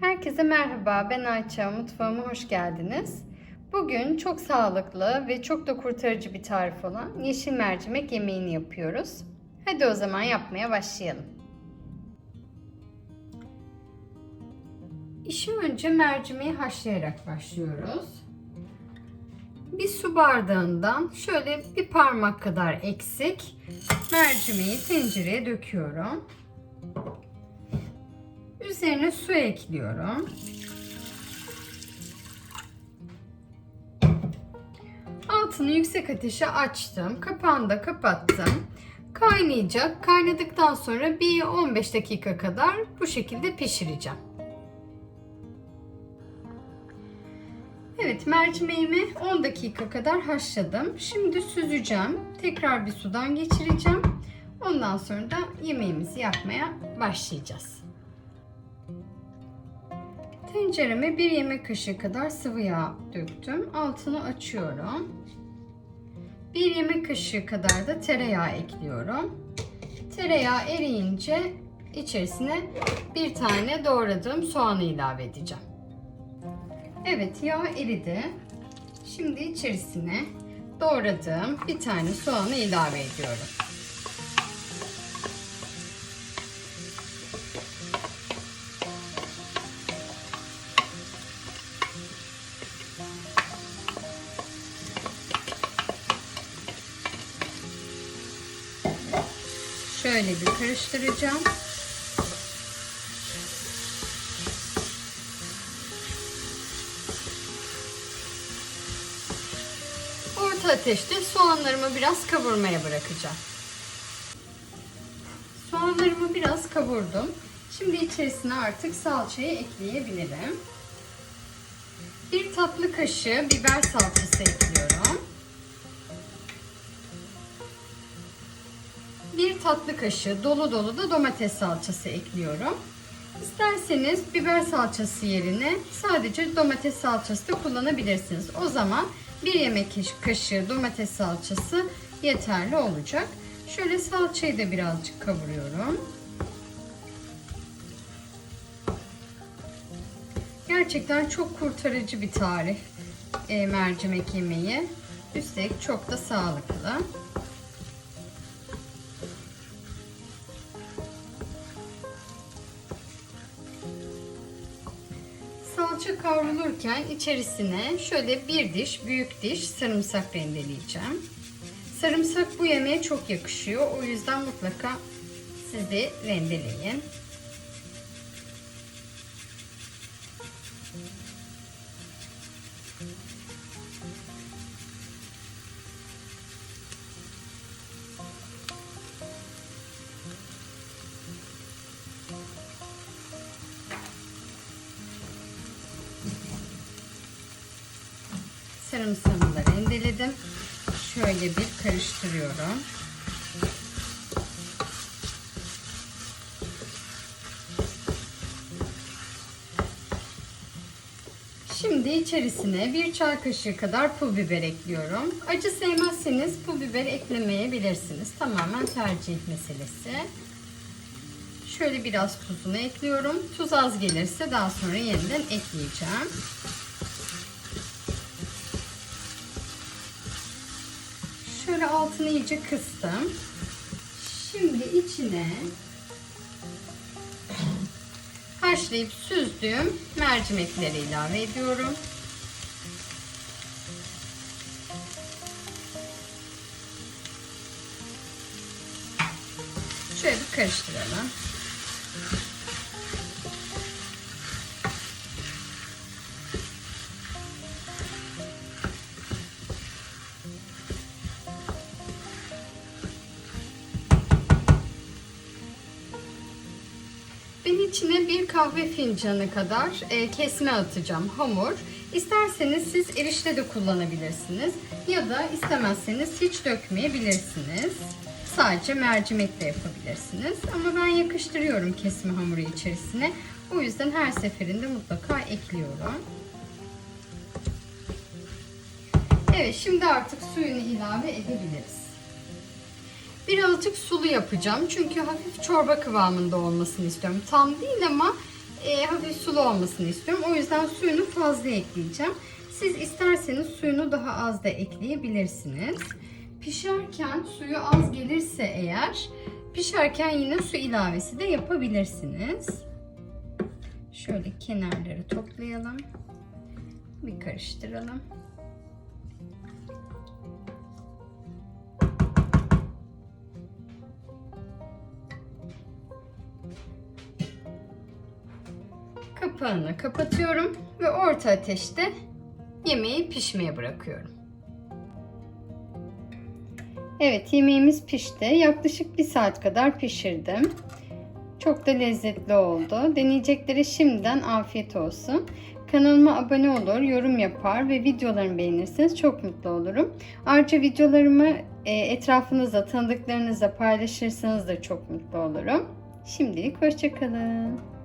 Herkese merhaba, ben Ayça. Mutfağıma hoş geldiniz. Bugün çok sağlıklı ve çok da kurtarıcı bir tarif olan yeşil mercimek yemeğini yapıyoruz. Hadi o zaman yapmaya başlayalım. İşe önce mercimeği haşlayarak başlıyoruz. Bir su bardağından şöyle bir parmak kadar eksik mercimeği tencereye döküyorum. Üzerine su ekliyorum. Altını yüksek ateşe açtım. Kapağını da kapattım. Kaynayacak. Kaynadıktan sonra bir 15 dakika kadar bu şekilde pişireceğim. Evet mercimeğimi 10 dakika kadar haşladım. Şimdi süzeceğim. Tekrar bir sudan geçireceğim. Ondan sonra da yemeğimizi yapmaya başlayacağız. Tencereme bir yemek kaşığı kadar sıvı yağ döktüm. Altını açıyorum. Bir yemek kaşığı kadar da tereyağı ekliyorum. Tereyağı eriyince içerisine bir tane doğradığım soğanı ilave edeceğim. Evet yağ eridi. Şimdi içerisine doğradığım bir tane soğanı ilave ediyorum. Şöyle bir karıştıracağım. Orta ateşte soğanlarımı biraz kavurmaya bırakacağım. Soğanlarımı biraz kavurdum. Şimdi içerisine artık salçayı ekleyebilirim. Bir tatlı kaşığı biber salçası ekliyorum. Tatlı kaşığı dolu dolu da domates salçası ekliyorum. İsterseniz biber salçası yerine sadece domates salçası da kullanabilirsiniz. O zaman bir yemek kaşığı domates salçası yeterli olacak. Şöyle salçayı da birazcık kavuruyorum. Gerçekten çok kurtarıcı bir tarif e, mercimek yemeği. Üstelik çok da sağlıklı. Salça kavrulurken içerisine şöyle bir diş, büyük diş sarımsak rendeleyeceğim. Sarımsak bu yemeğe çok yakışıyor. O yüzden mutlaka siz de rendeleyin. Sarımsağımı da rendeledim. Şöyle bir karıştırıyorum. Şimdi içerisine bir çay kaşığı kadar pul biber ekliyorum. Acı sevmezseniz pul biber eklemeyebilirsiniz. Tamamen tercih meselesi. Şöyle biraz tuzunu ekliyorum. Tuz az gelirse daha sonra yeniden ekleyeceğim. Şöyle altını iyice kıstım. Şimdi içine haşlayıp süzdüğüm mercimekleri ilave ediyorum. Şöyle karıştıralım. İçine bir kahve fincanı kadar e, kesme atacağım hamur. İsterseniz siz erişte de kullanabilirsiniz ya da istemezseniz hiç dökmeyebilirsiniz. Sadece mercimek de yapabilirsiniz. Ama ben yakıştırıyorum kesme hamuru içerisine. O yüzden her seferinde mutlaka ekliyorum. Evet şimdi artık suyunu ilave edebiliriz. Birazcık sulu yapacağım. Çünkü hafif çorba kıvamında olmasını istiyorum. Tam değil ama e, hafif sulu olmasını istiyorum. O yüzden suyunu fazla ekleyeceğim. Siz isterseniz suyunu daha az da ekleyebilirsiniz. Pişerken suyu az gelirse eğer pişerken yine su ilavesi de yapabilirsiniz. Şöyle kenarları toplayalım. Bir karıştıralım. Kapağını kapatıyorum ve orta ateşte yemeği pişmeye bırakıyorum. Evet yemeğimiz pişti. Yaklaşık bir saat kadar pişirdim. Çok da lezzetli oldu. Deneyeceklere şimdiden afiyet olsun. Kanalıma abone olur, yorum yapar ve videolarımı beğenirseniz çok mutlu olurum. Ayrıca videolarımı e, etrafınızda, tanıdıklarınızla paylaşırsanız da çok mutlu olurum. Şimdilik hoşçakalın.